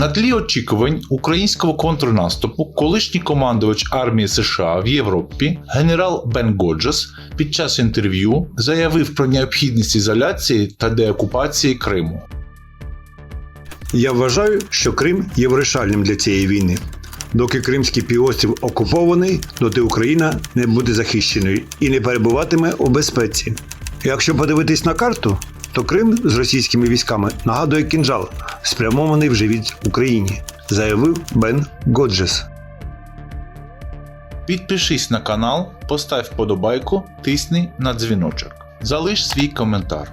На тлі очікувань українського контрнаступу колишній командувач армії США в Європі генерал Бен Годжес під час інтерв'ю заявив про необхідність ізоляції та деокупації Криму. Я вважаю, що Крим є вирішальним для цієї війни. Доки Кримський півострів окупований, доти Україна не буде захищеною і не перебуватиме у безпеці. Якщо подивитись на карту, то Крим з російськими військами нагадує кінжал, спрямований в живіт Україні, заявив Бен Годжес. Підпишись на канал, постав вподобайку, тисни на дзвіночок. Залиш свій коментар.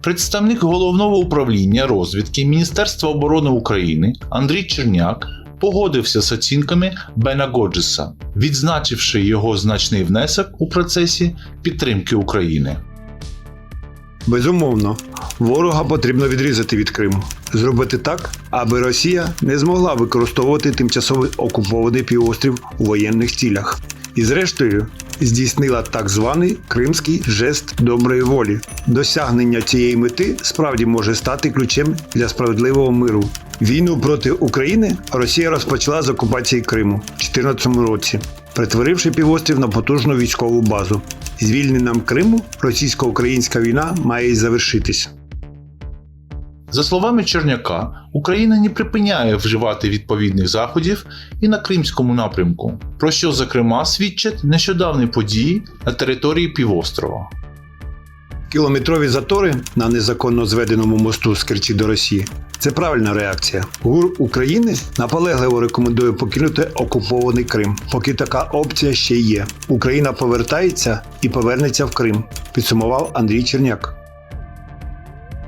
Представник головного управління розвідки Міністерства оборони України Андрій Черняк погодився з оцінками Бена Годжеса, відзначивши його значний внесок у процесі підтримки України. Безумовно, ворога потрібно відрізати від Криму, зробити так, аби Росія не змогла використовувати тимчасово окупований півострів у воєнних цілях. І зрештою здійснила так званий кримський жест доброї волі. Досягнення цієї мети справді може стати ключем для справедливого миру. Війну проти України Росія розпочала з окупації Криму у 2014 році, перетворивши півострів на потужну військову базу. Звільненням Криму російсько-українська війна має й завершитись. За словами Черняка, Україна не припиняє вживати відповідних заходів і на Кримському напрямку, про що, зокрема, свідчать нещодавні події на території півострова. Кілометрові затори на незаконно зведеному мосту з Керчі до Росії це правильна реакція. ГУР України наполегливо рекомендує покинути окупований Крим, поки така опція ще є. Україна повертається і повернеться в Крим, підсумував Андрій Черняк.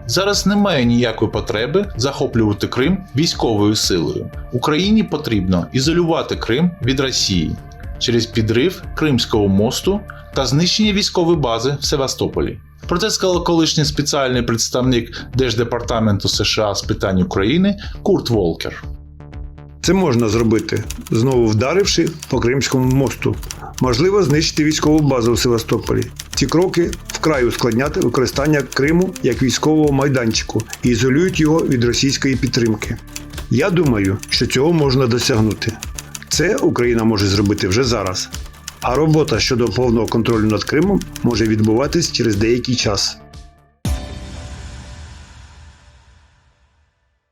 Зараз немає ніякої потреби захоплювати Крим військовою силою. Україні потрібно ізолювати Крим від Росії через підрив Кримського мосту та знищення військової бази в Севастополі. Про це сказав колишній спеціальний представник Держдепартаменту США з питань України Курт Волкер. Це можна зробити, знову вдаривши по Кримському мосту. Можливо, знищити військову базу в Севастополі. Ці кроки вкрай ускладнять використання Криму як військового майданчику і ізолюють його від російської підтримки. Я думаю, що цього можна досягнути. Це Україна може зробити вже зараз. А робота щодо повного контролю над Кримом може відбуватись через деякий час.